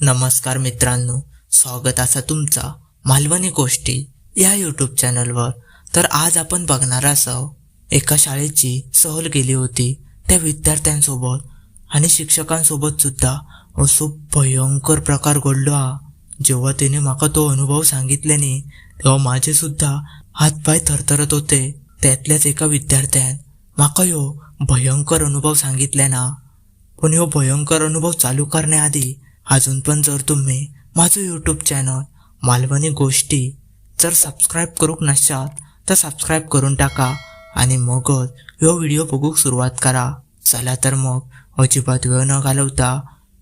नमस्कार मित्रांनो स्वागत असा तुमचा मालवणी गोष्टी या यूट्यूब चॅनलवर तर आज आपण बघणार असो एका शाळेची सहल गेली होती त्या विद्यार्थ्यांसोबत आणि शिक्षकांसोबत सुद्धा असो भयंकर प्रकार घडलो. हा जेव्हा तिने माका तो अनुभव सांगितल्याने तेव्हा माझे सुद्धा हातपाय थरथरत होते. त्यातल्याच एका विद्यार्थ्यान माका ह्यो भयंकर अनुभव सांगितल्या ना पण ह्यो भयंकर अनुभव चालू करण्याआधी अजून पण जर तुम्ही माझं यूट्यूब चॅनल मालवणी गोष्टी जर सबस्क्राईब करूक नशात तर सबस्क्राईब करून टाका आणि मगच ह्यो व्हिडिओ बघूक सुरुवात करा. चला तर मग अजिबात वेळ न घालवता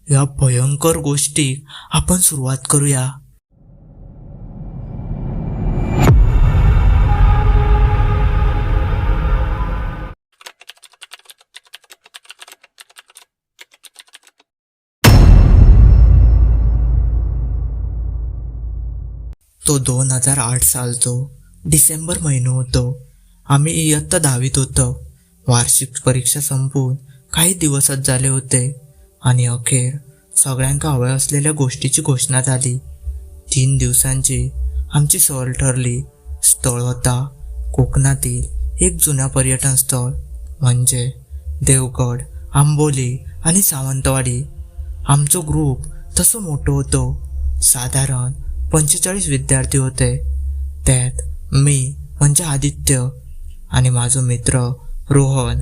ह्या भयंकर गोष्टी आपण सुरुवात करूया. तो दोन हजार आठ सालचो डिसेंबर महिनो होतो. आम्ही इयत्ता दहावीत होतो. वार्षिक परीक्षा संपून काही दिवसच झाले होते. आणि अखेर सगळ्यांका हव्या असलेल्या गोष्टीची घोषणा झाली. तीन दिवसांची आमची सहल ठरली. स्थळ होता कोकणातील एक जुन्या पर्यटन स्थळ म्हणजे देवगड आंबोली आणि सावंतवाडी. आमचो ग्रुप तसं मोठं होतो. साधारण पंचेचाळीस विद्यार्थी होते. त्यात मी म्हणजे आदित्य आणि माझा मित्र रोहन.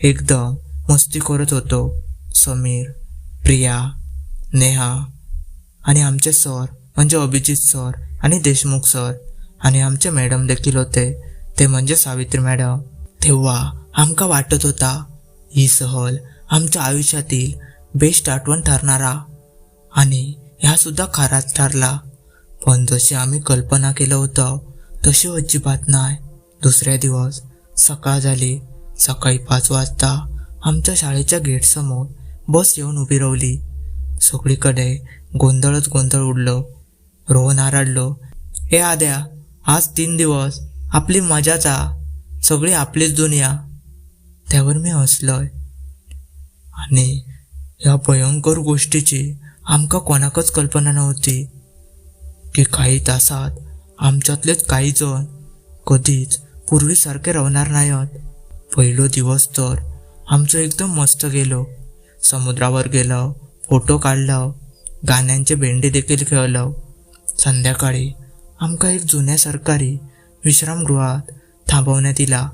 एकदम मस्ती करत होतो. समीर प्रिया नेहा आणि आमचे सर म्हणजे अभिजित सर आणि देशमुख सर आणि आमचे मॅडम देखील होते. ते म्हणजे सावित्री मॅडम. तेव्हा आमका वाटत होता ही सहल आमच्या आयुष्यातील बेस्ट आठवण ठरणारा आणि ह्या सुद्धा खराच ठरला. पण जशी आम्ही कल्पना केलं होतं तशी अजिबात नाही. दुसऱ्या दिवस सकाळ झाली. सकाळी पाच वाजता आमच्या शाळेच्या गेटसमोर बस येऊन उभी राहिली. सगळीकडे गोंधळच गोंधळ उडलो. रोहन आराडलो हे आद्या आज तीन दिवस आपली मजाचा सगळी आपलीच दुनिया. त्यावर मी हसलोय. आणि या भयंकर गोष्टीची आमका कोणाकच कल्पना नव्हती की काही तासात आमच्यातलेच काही जण कधीच पूर्वीसारखे राहणार नाहीत. पहिलो दिवस तर आमचं एकदम मस्त गेलो. समुद्रावर गेलो फोटो काढलो गाण्यांचे भेंडे देखील खेळलो. संध्याकाळी आमका एक जुन्या सरकारी विश्रामगृहात थांबवण्यात दिला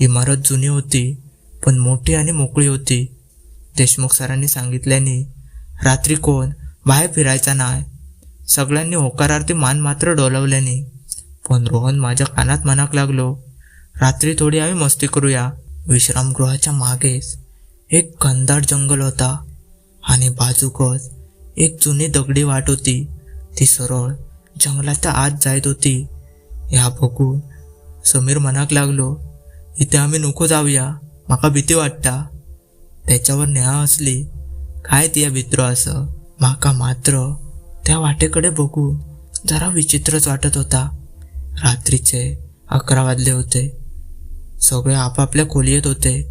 इमारत जुनी होती पण मोठी आणि मोकळी होती. देशमुख सरांनी सांगितल्याने रात्री कोण? बाहेर फिरायचा नाही सगळ्यांनी होकारार्थी मान मात्र डोलवल्याने. पण रोहन माझ्या कानात मनाक लागलो. रात्री थोडी आम्ही मस्ती करूया. विश्रामगृहाच्या मागेच एक घनदाट जंगल होता. आणि बाजूकच एक जुनी दगडी वाट होती. ती सरळ जंगलाच्या आत जायत होती. ह्या बघून समीर मनाक लागलो इथे आम्ही नको जाऊया. माका भीती वाटता. त्याच्यावर नेहा असली काय तिया भित्र असं? माका मात्र त्या वाटेकडे बघून जरा विचित्रच वाटत होता. रात्रीचे अकरा वाजले होते. सगळे आपापल्या खोलीत होते.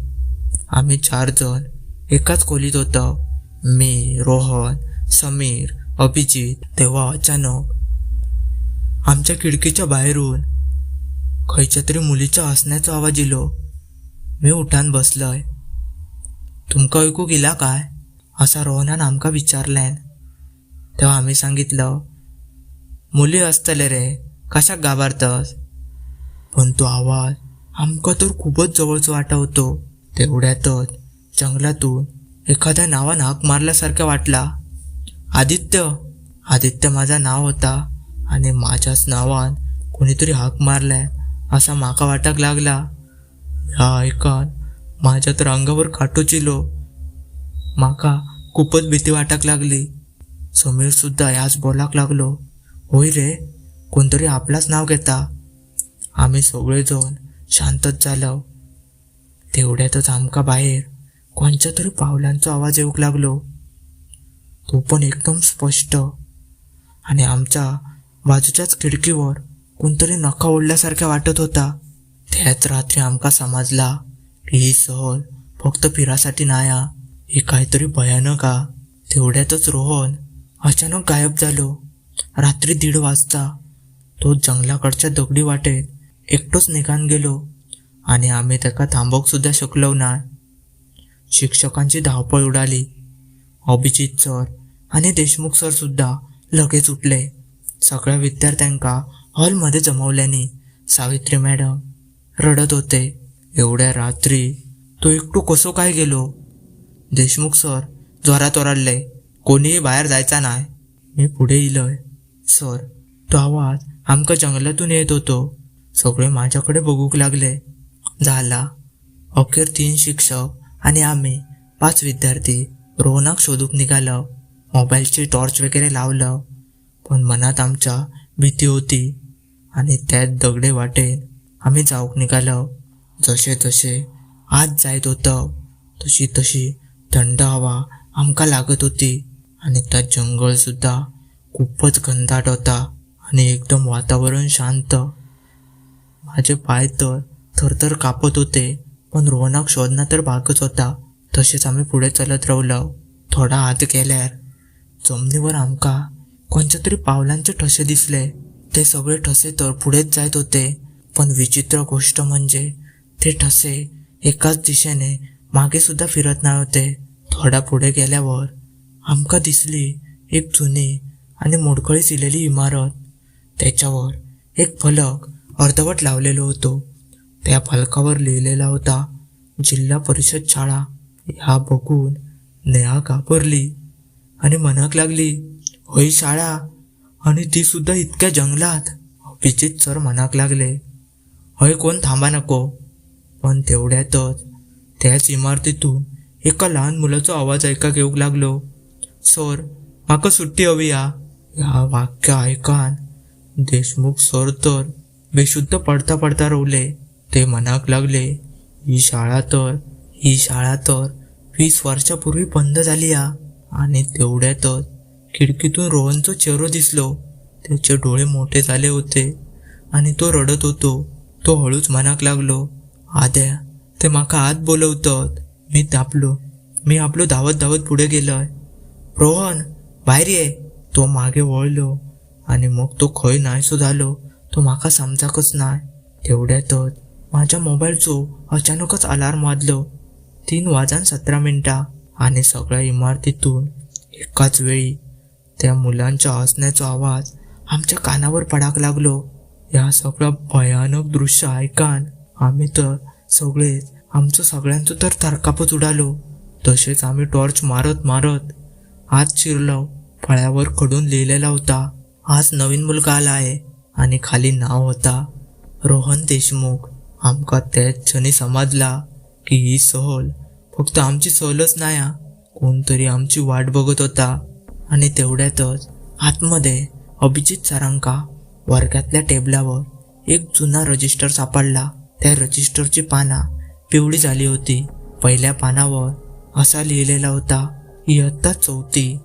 आम्ही चार जण एकाच खोलीत होतो. मी रोहन समीर अभिजित तेव्हा अचानक आमच्या खिडकीच्या बाहेरून खयच्या तरी मुलीच्या हसण्याचा आवाज इलो मी उठान बसलोय. तुमका ऐकू गेला काय? असा रोहनान आमका विचारलें तेव्हा आम्ही सांगितलं मुली असतले रे कशाक घाबरतस? पण तो आवाज आमका तर खूपच जवळच वाटवतो. तेवढ्यातच जंगलातून एखाद्या नावान हाक मारल्यासारखा वाटला. आदित्य आदित्य माझा नाव होता आणि माझ्याच नावान कोणीतरी हाक मारलाय असा माका वाटक लागला. ह्या ऐकान माझ्या तर अंगावर काटू चिलो. माका खूपच भीती वाटक लागली. समीर सुद्धा ह्याच बोलाक लागलो. होय रे कोणतरी आपलाच नाव घेता. आम्ही सगळेजण शांतच झालो. तेवढ्यातच आमकां बाहेर कोणच्या तरी पावलांचो आवाज येवंक लागलो. तो पण एकदम स्पश्ट आणि आमच्या बाजूच्याच खिडकीवर कोणतरी नखा ओढल्यासारखा वाटत होता. त्याच रात्री आमकां समजला की ही सहल फक्त फिरासाठी नाया. ही काहीतरी भयानक हा तेवढ्यातच रोहन अचानक गायब झालो. रात्री दीड वाजता. तो जंगलाकडच्या दगडी वाटेत एकटोच निघान गेलो आणि आम्ही त्याका थांबवूक सुद्धा शकलो ना शिक्षकांची धावपळ उडाली. अभिजित सर आणि देशमुख सर सुद्धा लगेच उठले. सगळ्या विद्यार्थ्यांका हॉलमध्ये जमवल्याने सावित्री मॅडम रडत होते. एवढ्या रात्री तो एकटो कसो काय गेलो? देशमुख सर जोरात ओरडले कोणीही बाहेर जायचा नाय मी पुढे इलय. सर तो आवाज आमका जंगलातून येत होतो. सगळे माझ्याकडे बघूक लागले. झाला. अखेर तीन शिक्षक आणि आम्ही पाच विद्यार्थी रोहनाक शोधूक निघालं. मोबाईलची टॉर्च वगैरे लावलं. पण मनात आमच्या भीती होती आणि त्यात दगडे वाटेन आम्ही जाऊक निघालं. जसे जसे आत जायत होतं तशी तशी थंड हवा आमकां लागत होती. आणि त्या जंगल सुद्धा खूपच घनदाट होता आणि एकदम वातावरण शांत. माझे पाय तर थरथर कापत होते पण रोहनाक शोधणं तर भागच होता. तसेच आम्ही पुढे चालत रावलो थोडा आत गेल्यार जमनीवर आमका कोणच्या तरी पावलांचे ठसे दिसले. ते सगळे ठसे तर पुढेच जायत होते पण विचित्र गोष्ट म्हणजे ते ठसे एकाच दिशेने मागे सुद्धा फिरत नाही होते थोडा पुढे गेल्यावर आमका दिसली एक जुनी आणि मोडकळी सिलेली इमारत. त्याच्यावर एक फलक अर्धवट लावलेलो होतो. त्या फलकावर लिहिलेला होता जिल्हा परिषद शाळा. ह्या बघून नेहा घाबरली आणि मनाक लागली होय शाळा. आणि ती सुद्धा इतक्या जंगलात विजित सर मनाक लागले हय कोण थांबा नको. पण तेवढ्यातच त्याच इमारतीतून एका लहान मुलाचा आवाज ऐका येवंक लागलो. सर म्हाका सुट्टी हवी या ह्या वाक्य ऐकान देशमुख सर तर बेशुद्ध पडता पडता रोवले ते मनाक लागले ही शाळा तर ही शाळा तर वीस वर्षापूर्वी बंद झाली या आणि तेवढ्यातच खिडकीतून रोहनचं चेहरो दिसलो. त्याचे डोळे मोठे झाले होते आणि तो रडत होतो. तो हळूच मनाक लागलो आद्या ते माका आत बोलवतात. मी धापलो मी आपलो धावत धावत पुढे गेलोय. रोहन भायर ये. तो मागे वळलो. आणि मग तो खंय नायसो झालो तो म्हाका समजाकच नाय. तेवढ्यातच माझ्या मोबाईलचो अचानकच अलार्म वाजलो. तीन वाजान सतरा मिनटां. आणि सगळ्या इमारतीतून एकाच वेळी त्या मुलांच्या हसण्याचा आवाज आमच्या कानावर पडाक लागलो. या सगळं भयानक दृश्य ऐकान आम्ही तर सगळेच आमचं सगळ्यांचं तर थरकापच उडालो. तसेच आम्ही टॉर्च मारत मारत हात शिरलो. फळ्यावर खडून लिहिलेला होता आज नवीन मुलगा आला आहे आणि खाली नाव होता रोहन देशमुख. आमका त्याच क्षणी समजला की ही सहल फक्त आमची सहलच नाही कोणतरी आमची वाट बघत होता. आणि तेवढ्यातच आतमध्ये अभिजित सरांका वर्गातल्या टेबलावर एक जुना रजिस्टर सापडला. त्या रजिस्टरची पाना पिवळी झाली होती. पहिल्या पानावर असा लिहिलेला होता इयत्ता चौथी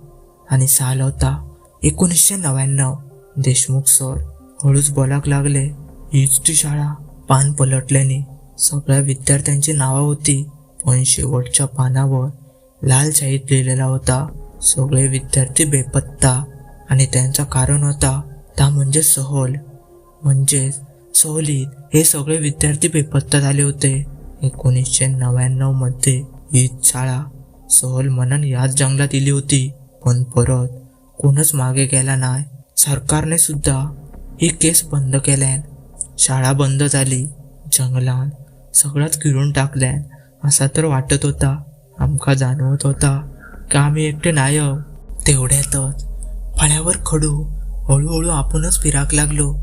आणि साल होता. एकोणीसशे नव्याण्णव. देशमुख सर हळूच बोलाक लागले. हीच ती शाळा पान पलटल्याने सगळ्या विद्यार्थ्यांची नावं होती पण शेवटच्या पानावर लाल शाहीत लिहिलेला होता सगळे विद्यार्थी बेपत्ता आणि त्यांचा कारण होता त्या म्हणजे सहल. म्हणजेच सहलीत हे सगळे विद्यार्थी बेपत्ता झाले होते. एकोणीसशे नव्याण्णवमध्ये ही शाळा सहल मनन याच जंगलात इली होती. पण परत कोणच मागे गेला नाही. सरकारने सुद्धा ही केस बंद केल्यान शाळा बंद झाली. जंगलान सगळंच गिळून टाकल्यान असा तर वाटत होता. आमका जाणवत होता की आम्ही एकटे नायक तेवढ्यातच फळ्यावर खडू हळूहळू आपणच फिराक लागलो.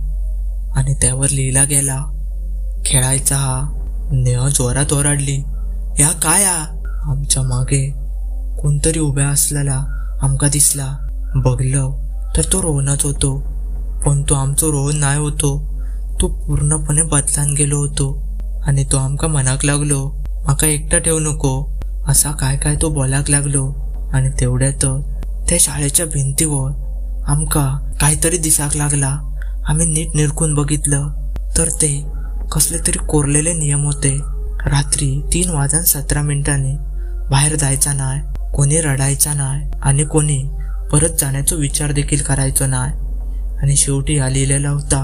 आणि त्यावर लिहिला गेला खेळायचा हा नेह जोरात ओरडली. या काय? आमच्या मागे कोणतरी उभ्या असलेला आमका दिसला. बघलं तर तो रोहनच होतो. पण तो आमचो रोहन नाही होतो. तो पूर्णपणे बदलान गेलो होतो. आणि तो आमका मनाक लागलो माका एकटा ठेवू नको. असा काय काय तो बोलाक लागलो. आणि तेवढ्यात त्या शाळेच्या भिंतीवर आमका काहीतरी दिसाक लागला. आम्ही नीट निरखून बघितलं. तर ते कसले तरी कोरलेले नियम होते. रात्री तीन वाजून सतरा मिनिटांनी बाहेर जायचा नाही कोणी रडायचा नाही आणि कोणी परत जाण्याचा विचार देखील करायचो नाही आणि शेवटी हा लिहिलेला होता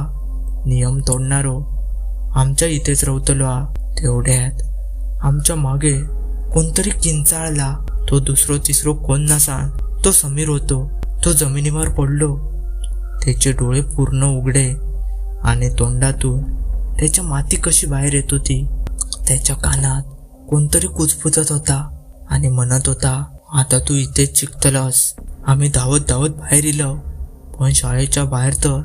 नियम तोडणारो आमच्या इथेच रवतलो हा तेवढ्यात आमच्या मागे कोणतरी किंचाळला. तो दुसरो तिसरो कोण नसा तो समीर होतो तो जमिनीवर पडलो. त्याचे डोळे पूर्ण उघडे आणि तोंडातून त्याच्या माती कशी बाहेर येत होती? त्याच्या कानात कोणतरी कुजबुजत होता आणि म्हणत होता आता तू इथेच चिकतलास आम्ही धावत धावत बाहेर इलो. पण शाळेच्या बाहेर तर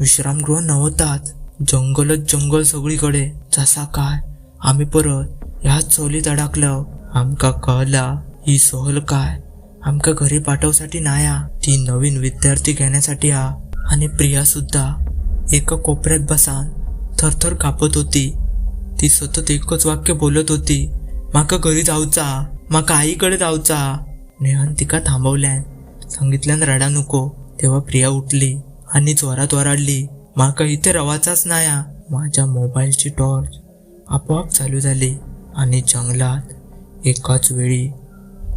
विश्रामगृह नव्हताच जंगलच जंगल सगळीकडे. जसा काय आम्ही परत ह्याच सहलीत अडकलो. आमका कळला ही सहल काय. आमका घरी पाठवसाठी नाया. ती नवीन विद्यार्थी घेण्यासाठी हा. आणि प्रिया सुद्धा. एका कोपऱ्यात बसान थरथर कापत होती. ती सतत एकच वाक्य बोलत होती. माका घरी जाऊचा माका आईकडे जाऊचा. नेहान तिका थांबवल्यान सांगितल्यान रडा नको. तेव्हा प्रिया उठली आणि जोरात ओरडली माका इथे रवाचाच नाया. माझ्या मोबाईलची टॉर्च आपोआप चालू झाली आणि जंगलात एकाच वेळी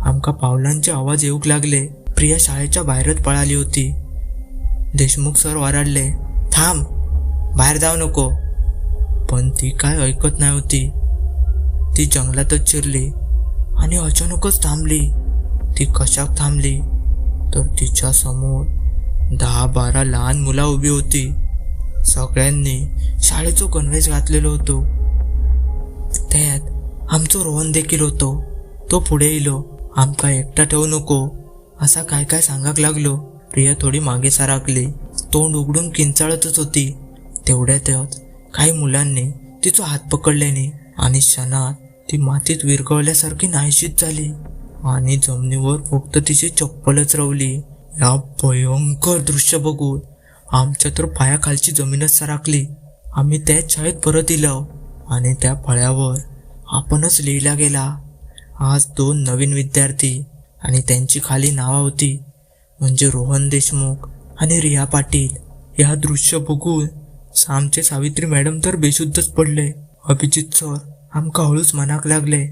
आमका पावलांचे आवाज येऊक लागले. प्रिया शाळेच्या बाहेरच पळाली होती. देशमुख सर ओरडले थांब बाहेर जाऊ नको. पण ती काय ऐकत नाही होती. ती जंगलातच चिरली आणि अचानकच थांबली. ती कशाक थांबली? तर तिच्या समोर दहा बारा लहान मुला उभी होती. सगळ्यांनी शाळेचो गणवेश घातलेलो होतो. त्यात आमचो रोहन देखील होतो. तो पुढे येलो आमका एकटा ठेवू नको. असा काय काय सांगाक लागलो. प्रिया थोडी मागे साराकली. तोंड उघडून किंचाळतच होती. तेवढ्यातच काही मुलांनी तिचा हात पकडल्याने आणि क्षणात ती मातीत विरघळल्यासारखी नाहीशीच झाली. आणि जमिनीवर फक्त तिची चप्पलच रवली. या भयंकर दृश्य बघून आमच्या तर पायाखालची जमीनच सराकली आम्ही त्याच शाळेत परत इलो आणि त्या फळ्यावर आपणच लिहिला गेला. आज दोन नवीन विद्यार्थी आणि त्यांची खाली नावं होती. म्हणजे रोहन देशमुख आणि रिया पाटील. या दृश्य बघून सामचे सावित्री मॅडम तर बेशुद्धच पडले. अभिजित सर आमका हळूच मनाक लागले.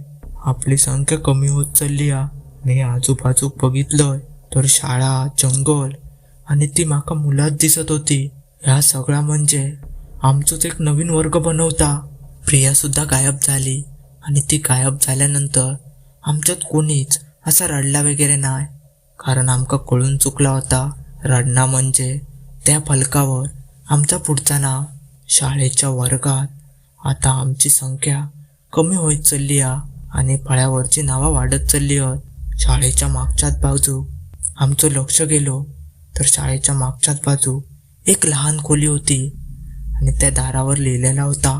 आपली संख्या कमी होत चालली हा मी आजूबाजूक बघितलंय तर शाळा जंगल आणि ती माका मुलात दिसत होती. ह्या सगळा म्हणजे आमचोच एक नवीन वर्ग बनवता. प्रिया सुद्धा गायब झाली आणि ती गायब झाल्यानंतर आमच्यात कोणीच असा रडला वगैरे नाही. कारण आमका कळून चुकला होता रडणं म्हणजे त्या फलकावर आमचा पुढचा ना शाळेच्या वर्गात. आता आमची संख्या कमी होत चालली हा आणि फळ्यावरची नावं वाढत चालली आहेत. शाळेच्या मागच्याच बाजू आमचं लक्ष गेलो तर शाळेच्या मागच्याच बाजू एक लहान खोली होती. आणि त्या दारावर लिहिलेला होता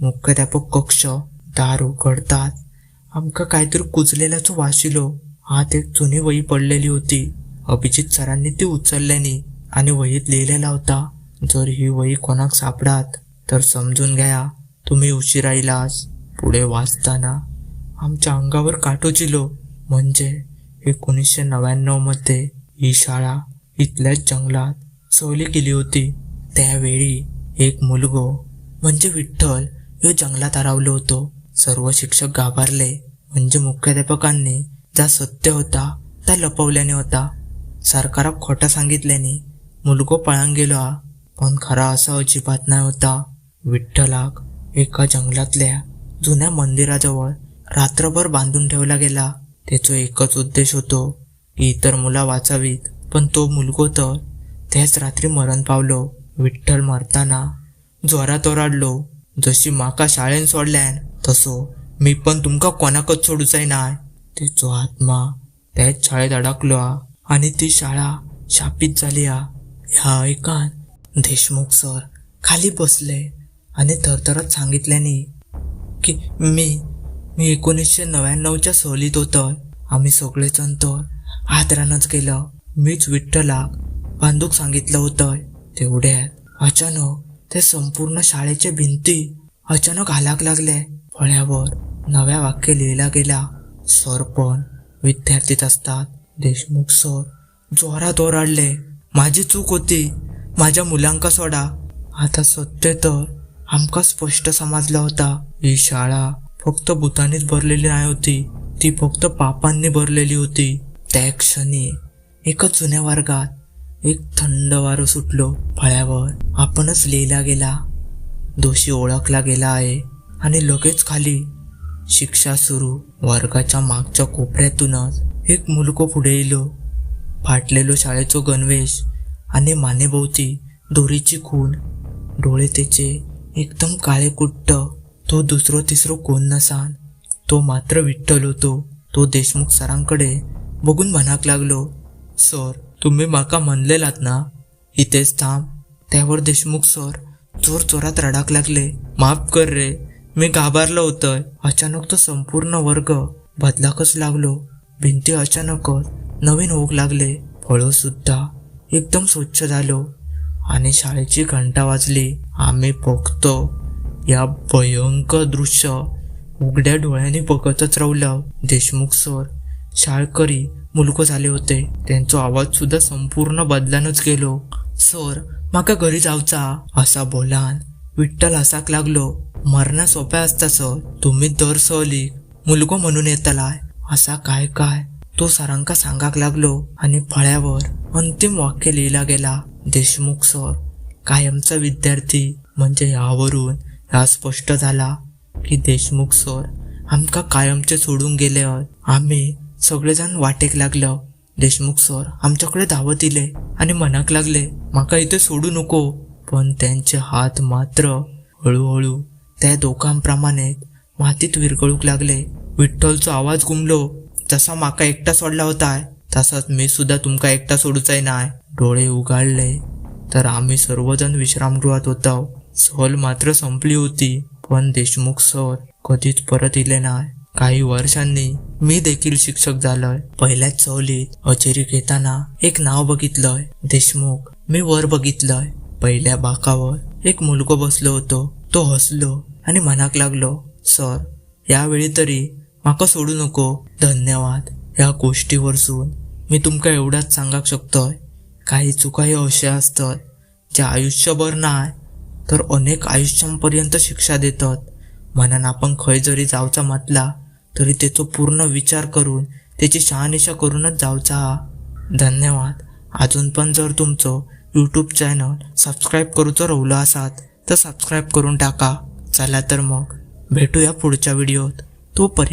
मुख्याध्यापक कक्ष दार उघडतात. आमका काहीतरी कुजलेल्याचं वाशिलो. हात एक जुनी वही पडलेली होती. अभिजित सरांनी ती उचलल्यानी आणि वहीत लिहिलेला होता जर ही वही कोणाक सापडात तर समजून घ्या तुम्ही उशिरा इलास पुढे वाचताना आमच्या अंगावर काटो चिलो. म्हणजे एकोणीसशे नव्याण्णवमध्ये ही शाळा इथल्याच जंगलात सहली केली होती. त्यावेळी एक मुलगो म्हणजे विठ्ठल ह्यो जंगलात हरवलो होतो. सर्व शिक्षक घाबरले. म्हणजे मुख्याध्यापकांनी ज्या सत्य होता त्या लपवल्याने होता. सरकाराक खोटा सांगितल्याने मुलगो पळान गेलो. हा पण खरा असा अजिबात नाही होता. विठ्ठलाक एका जंगलातल्या जुन्या मंदिराजवळ रात्रभर बांधून ठेवला गेला. त्याचो एकच उद्देश होतो की इतर मुला वाचावीत पण तो मुलगो तर त्याच रात्री मरण पावलो. विठ्ठल मरताना जोरात ओराडलो जशी माका शाळेन सोडल्यान तसो मी पण तुमका कोणाकच सोडूचाय नाय. तेचो आत्मा त्याच शाळेत अडकलो आणि ती शाळा शापित झाली हा ह्या ऐकान देशमुख सर खाली बसले आणि थरथरत सांगितल्याने की मी मी एकोणीसशे नव्याण्णवच्या सहलीत होतोय आम्ही सगळेजण तर आदरानंच गेलं. मीच विठ्ठलाक बांधूक सांगितलं होतं. तेवढ्यात अचानक ते संपूर्ण शाळेच्या भिंती अचानक हालाक लागले. फळ्यावर नव्या वाक्य लिहिला गेला. सर पण विद्यार्थीच असतात. देशमुख सर जोरात ओरडले माझी चूक होती. माझ्या मुलांका सोडा. आता सत्य तर आमका स्पष्ट समजला होता. ही शाळा फक्त भूतानीच भरलेली नाही होती. ती फक्त पापांनी भरलेली होती. त्या क्षणी एका जुन्या वर्गात एक थंड वारं सुटलो. फळ्यावर आपणच लिहिला गेला. दोषी ओळखला गेला आहे आणि लगेच खाली शिक्षा सुरू. वर्गाच्या मागच्या कोपऱ्यातूनच एक मुलगो पुढे येलो. फाटलेलो शाळेचो गणवेश आणि मानेभोवती दोरीची खूण डोळे त्याचे एकदम काळे कुट्ट तो दुसरो तिसरो कोण नसान तो मात्र विठ्ठल होतो तो देशमुख सरांकडे बघून म्हणाक लागलो सर तुम्ही माका म्हणलेलात ना? इथेच थांब. त्यावर देशमुख सर चोर चोरात रडाक लागले माफ कर रे मी घाबरलो होतोय. अचानक तो संपूर्ण वर्ग बदलाकच लागलो भिंती अचानकच नवीन होऊ लागले फळं सुद्धा. एकदम स्वच्छ झालो आणि शाळेची घंटा वाजली. आम्ही बघतो या भयंकर दृश्य उघड्या डोळ्यांनी बघतच रावलं देशमुख सर शाळकरी मुलगो झाले होते. त्यांचो आवाज सुद्धा संपूर्ण बदलानच गेलो. सर माका घरी जावचा असा बोलान विठ्ठल हसाक लागलो. मरणा सोप्या असता सर. तुम्ही दर सहली मुलगो म्हणून येतलाय. असा काय काय? तो सरांका सांगाक लागलो आणि फळ्यावर अंतिम वाक्य लिहिला गेला देशमुख सर कायमचा विद्यार्थी म्हणजे यावरून हा स्पष्ट झाला की देशमुख सर आमका कायमचे सोडून गेले आम्ही सगळेजण वाटेक लागलो. देशमुख सर आमच्याकडे धावत इले आणि मनाक लागले माका इथे सोडू नको. पण त्यांचे हात मात्र हळूहळू त्या दोघांप्रमाणे मातीत विरगळूक लागले. विठ्ठलचो आवाज घुमलो जसा माका एकटा सोडला होता तसाच मी सुद्धा तुमका एकटा सोडूचाय नाय. डोळे उघडले. तर आम्ही सर्वजण विश्रामगृहात होतो. सहल मात्र संपली होती पण देशमुख सर कधीच परत इले नाय. काही वर्षांनी मी देखील शिक्षक झालोय. पहिल्याच सहलीत हजेरी घेताना एक नाव बघितलंय. देशमुख. मी वर बघितलंय. पहिल्या बाकावर एक मुलगो बसलो होतो. तो हसलो आणि मनाक लागलो सर यावेळी तरी माका सोडू नको. धन्यवाद. ह्या गोष्टी वरसून मी तुमका एवढाच सांगाक शकतोय. काही चुका हे अशा असतात जे आयुष्यभर नाय तर अनेक आयुष्यांपर्यंत शिक्षा देतात. म्हणून आपण खंय जरी जावचा म्हटला तरी तेचो पूर्ण विचार करून त्याची शहानिशा करूनच जावचा हा. धन्यवाद. अजून पण जर तुमचो यूट्यूब चॅनल सबस्क्राईब करूचो रवलो असात तर सबस्क्राईब करून टाका. चला तर मग भेटूया पुढच्या व्हिडिओत तोपर्यंत.